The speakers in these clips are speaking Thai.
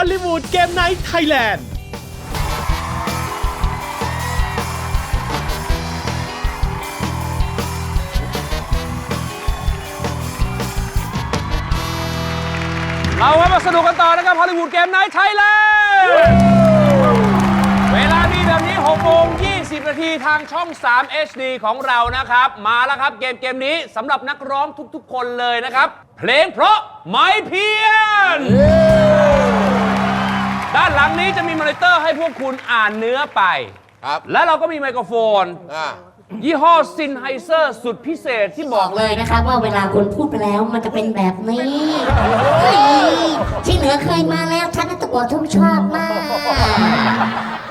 อลลีวูดเกมไนท์ไทยแลนด์เราไว้มาสนุกกันต่อนะครับฮอลลีวูดเกมไนท์ไทยแลนด์เวลาดีแบบนี้6โมง20 นาทีทางช่อง 3 HD ของเรานะครับ มาแล้วครับเกมเกมนี้สำหรับนักร้องทุกๆ คนเลยนะครับ เพลงเพราะไม่เพี้ยนานหลังนี้จะมีมอนิเตอร์ให้พวกคุณอ่านเนื้อไป ครับ และเราก็มีไมโครโฟน อ่า ยี่ห้อซินไฮเซอร์สุดพิเศษที่บบออกกเลยนะครับว่าเวลาคุณพูดไปแล้วมันจะเป็นแบบนี้เฮ้ยที่เหนือเคยมาแล้วท่านนัตะโกทุกชอบมาก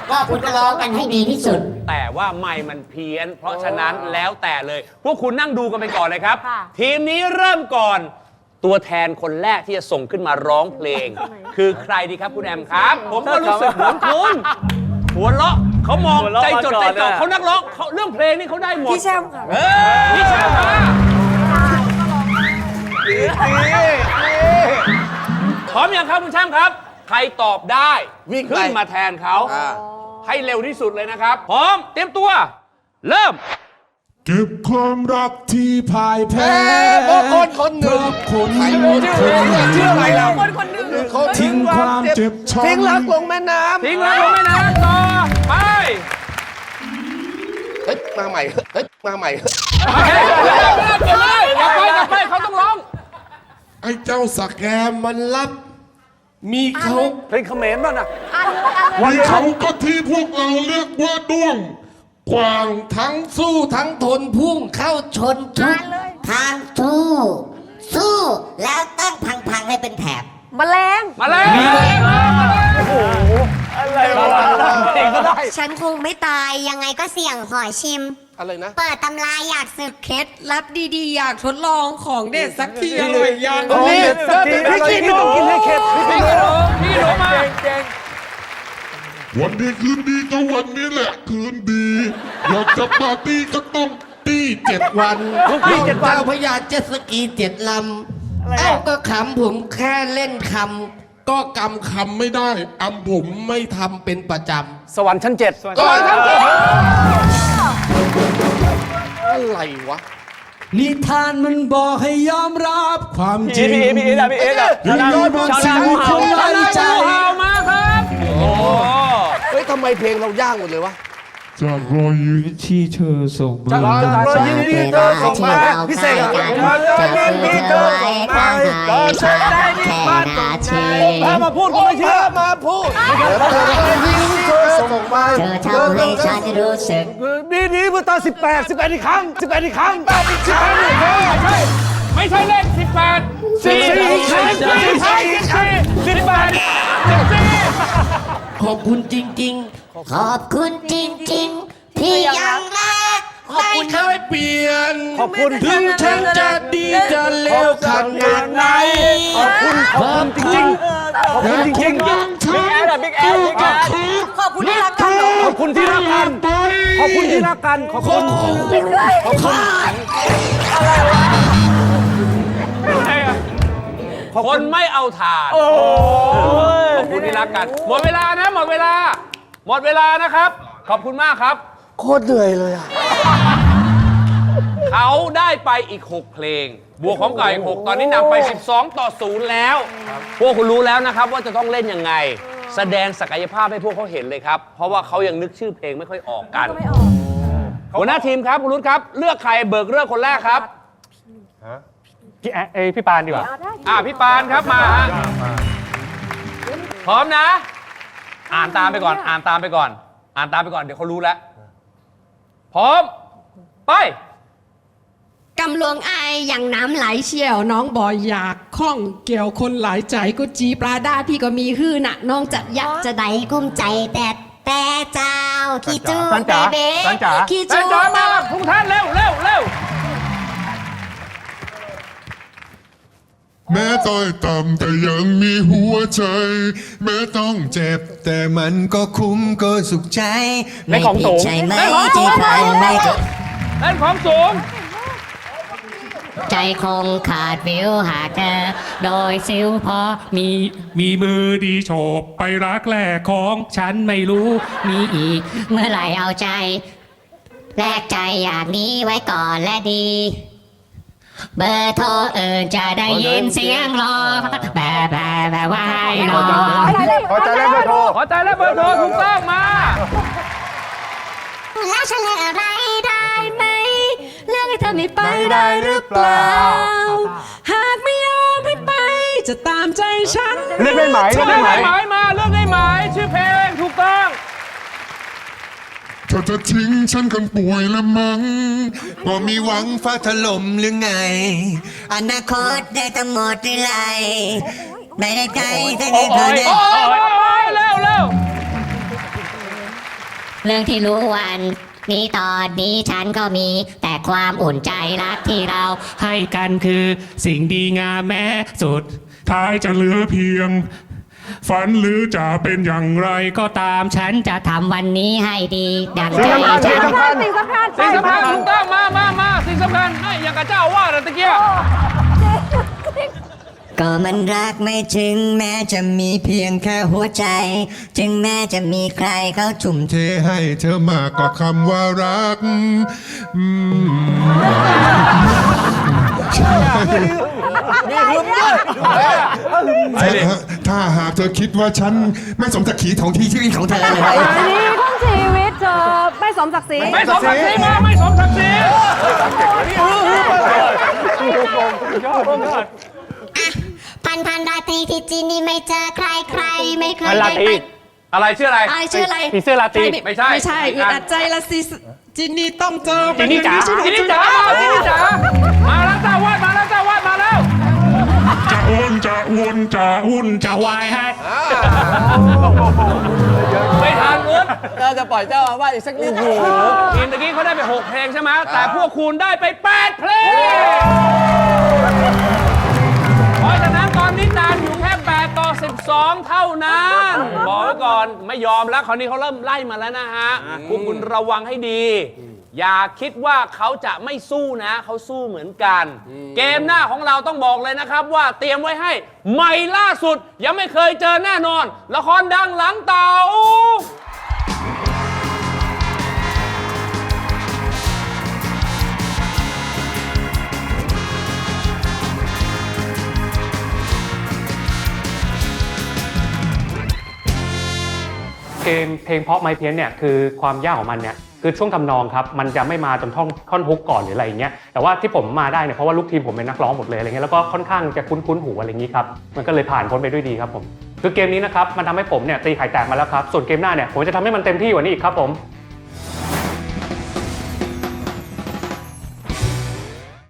ก็คุณก็ร้องกันให้ดีที่สุด แต่ว่าไม่มันเพี้ยน เพราะฉะนั้นแล้วแต่เลย พวกคุณนั่งดูกันไปก่อนเลยครับ ทีมนี้เริ่มก่อน ตัวแทนคนแรกที่จะส่งขึ้นมาร้องเพลง คือใครดีครับคุณแอมครับ ผมก็รู้สึกเหมือนคุณหัวเราะเขามองใจจดใจจ่อเขานักร้องเขาเรื่องเพลงนี่เขาได้หมดพี่แชมป์ค่ะเออพี่แชมป์มาพร้อมยังครับคุณแชมป์ครับ ใครตอบได้วิ่งไปขึ้นมาแทนเขาอ่าให้เร็วที่สุดเลยนะครับ พร้อมเตรียมตัว เริ่ม เก็บความรักที่พ่ายแพ้เพราะคนคนหนึ่ง เพราะคนใครหนึ่งชื่อชื่ออะไรเราคนคนหนึ่งเขาทิ้งความเจ็บช้ำทิ้งรักลงแม่น้ำทิ้งแล้วลงแม่น้ำต่อไปเฮ้ยมาใหม่เฮ้ยมาใหม่เก็บไม่ได้เก็บไม่ได้อย่าไปอย่าไปเขาต้องร้องไอ้เจ้าสแกมมันรับ มีเขาเพลงเขมรป่ะน่ะมีเขาก็ที่พวกเราเรียกว่าด้วง กวางทั้งสู้ทั้งทนพุ่งเข้าชนทุกทางสู้ สู้แล้วตั้งพังๆให้เป็นแถบ แมลงมาแล้วฉันคงไม่ตายยังไงก็เสี่ยงขอชิม อะไรนะ เปิดตำราอยากสืบเคล็ดรับดีๆ อยากทดลองของเด็ดสักทีอร่อยยังนี่พี่กินหนูกินให้เข็ดพี่กิโลพี่กิโลมา วันดีคืนดีก็วันนี้แหละคืนดีอยากจะปาร์ตี้ก็ต้องตี้เจ็ดวันพี่เจ็ดวันพญาเจ็ตสกีเจ็ดลำเอ้าก็ขำผมแค่เล่นคำก็กำคำไม่ได้อำผมไม่ทำเป็นประจสวรรค์ชั้นเจ็ดก่อนทั้งอะไรวะำนิทานมันบอกให้ยอมรับความจริงพี่พี่เอ็ดพี่เอ็ดอะยังมีบางสิ่งที่คงไว้ใจเอามาครับโอ้เฮ้ยทำ ไมเพลงเรายากหมดเลยวะำจากรอยยิ้มที่เธอส่งมารอยยิ้มที่เธอส่งมาพิเศษกันจะเป็นที่เธอส่งมาก็ฉันได้แค่นาทีถ้ามาพูดก็ไม่เชื่อมาพูดเธอทำให้ฉันรู้สึกนี่นี่เมื่อตอน18 18อีกครั้ง18อีกครั้ง18อีกครั้งไม่ใช่ไม่ใช่เลข18 4 4 18 ขอบคุณจริง ขอบคุณจริงๆ ที่ยังรักๆไม่เคยเปลี่ยน ขอบคุณถึงฉันจะดีจะเลวขนาดไหน ขอบคุณขอบคุณจริงๆขอบคุณจริงๆยังฉันอยู่กับเขาขอบคุณที่รักกันเหรอขอบคุณที่รักกันไปขอบคุณที่รักกันขอบคุณขอบคุณ คนไม่เอาทาน ขอบคุณที่รักกัน หมดเวลานะ หมดเวลา หมดเวลานะครับ ขอบคุณมากครับ โคตรเหนื่อยเลยอะ เขาได้ไปอีก 6 เพลง บวกของเก่าอีก6ตอนนี้นำไป 12 ต่อ 0 แล้ว พวกคุณรู้แล้วนะครับว่าจะต้องเล่นยังไง แสดงศักยภาพให้พวกเขาเห็นเลยครับ เพราะว่าเขายังนึกชื่อเพลงไม่ค่อยออกกันไม่ออกหัวหน้าทีมครับคุณรุ้ครับ เลือกใครเบิกเลือกคนแรกครับ พี่แอะเอ้ยพี่ปานดีกว่าเอาได้อ่าพี่ปานครับมาฮะพร้อมนะ อ่านตามไปก่อน อ่านตามไปก่อน อ่านตามไปก่อนเดี๋ยวเขารู้แล้ว พร้อม ไป กำลวงอายอย่างน้ำไหลเชี่ยว น้องบอยอยากข้องเกี่ยวคนหลายใจก็จีปลาด้าพี่ก็มีฮื้อน่ะ น้องจัดยักษ์จะได้กุ้มใจแต่แต่เจ้าขี้จูสันจ๋าเบเบ้สันจ๋าขี้แฟจูนจอยมาทุกท่านเร็วเร็วเร็ว แม้ต้อยต่ำแต่ยังมีหัวใจ แม้ต้องเจ็บ แต่มันก็คุ้มก็สุขใจในของสูงใช่ไหมที่ผ่านไม่ก็เล่นของสูง ใจคงขาดวิวหากเธอโดยซิวพอมีมีมือดีโฉบไปรักแรกของฉันไม่รู้มีอีก เมื่อไหร่เอาใจ แลกใจอย่างนี้ไว้ก่อนและดี เบอร์โทรเอิญจะได้ยินเสียงรอแบบแบบแบบว่าให้รอพอใจแล้วเบอร์โทรขอใจและเบอร์โทรถูกต้องมา แล้วเฉลยอะไรได้ไหมเรื่องให้เธอไม่ไปได้หรือเปล่า หากไม่ยอมให้ไป จะตามใจฉันเรียกได้ไหมเรียกเลืได้อกไหมได้ไหมมาเลือกได้ไหมชื่อเพลงถูกต้อง เธอจะทิ้งฉันคนป่วยละมั้งก็มีหวังฟ้าถล่มหรือไง อนาคตได้ทั้งหมดหรือไรไม่ได้ใจได้ไงเธโอ้อยได้โอ้ยโอ้ยเร็วเร็วเรื่องที่รู้วันนี้ตอนนี้ฉันก็มี แต่ความอุ่นใจรักที่เรา ให้กันคือสิ่งดีงามแม้สุด ท้ายจะเหลือเพียง ฝันหรือจะเป็นอย่างไรก็ตามฉันจะทำวันนี้ให้ดีดังใจสิ่งสำคัญฉัสิ่นงสำคัญสิ่งสำคัญถูกต้องมามามาสิ่งสำคัญให้อย่างกับเจ้าอาว่าสตะเกียบ ก็มันรักไม่ถึงแม้จะมีเพียงแค่หัวใจ ถึงแม้จะมีใครเขาชุ่มเทให้เธอมากกว่าคำว่ารักอืมไปดิถ้าถ้า หากเธอคิดว่าฉันไม่สมศักดิ์ศรีของที่ชีวิตของเธอเลยอันนี้ทั้งชีวิตเธอไม่สมศักดิ์ศรีไม่สมศักดิ์ศรีมาไม่สมศักดิ์ศรีพันพันราตรีที่จีนนี่ไม่เจอใครใครไม่เคยพันราได้ตรีไปอะไรชื่ออะไรอะไรชื่ออะไรผีเสื้อราตรีไม่ใช่ไม่ใช่อึดอัดใจละสิจินนี่ต้องเจอจินนี่จ๋าจินนี่จ๋ามาจินนี่จ๋ามา อุ่นจะวายให้ ไม่ทันวุ้นเราจะปล่อยเจ้าอาวาสอีกสักนิดทีมตะกี้เขาได้ไป 6 เพลงใช่ไหมแต่พวกคุณได้ไป 8 เพลง เพราะฉะนั้นตอนนี้ตามอยู่แค่ 8 ต่อ 12 เท่านั้น บอกไว้ก่อนไม่ยอมแล้วคราวนี้เขาเริ่มไล่มาแล้วนะฮะพวกคุณระวังให้ดี อย่าคิดว่าเขาจะไม่สู้นะ เขาสู้เหมือนกัน เกมหน้าของเราต้องบอกเลยนะครับ ว่าเตรียมไว้ให้ใหม่ล่าสุด ยังไม่เคยเจอแน่นอน ละครดังหลังเตาเกมเพลงเพราะไม้เพี้ยนเนี่ยคือความยากของมันเนี่ย คือช่วงทำนองครับมันจะไม่มาจนท่อนท่อนฮุกก่อนหรืออะไรอย่างเงี้ยแต่ว่าที่ผมมาได้เนี่ยเพราะว่าลูกทีมผมเป็นนักร้องหมดเลยอะไรเงี้ยแล้วก็ค่อนข้างจะคุ้นคุ้นๆหูอะไรอย่างงี้ครับมันก็เลยผ่านพ้นไปด้วยดีครับผมคือเกมนี้นะครับมันทำให้ผมเนี่ยตีไข่แตกมาแล้วครับส่วนเกมหน้าเนี่ยผมจะทำให้มันเต็มที่กว่านี้อีกครับผม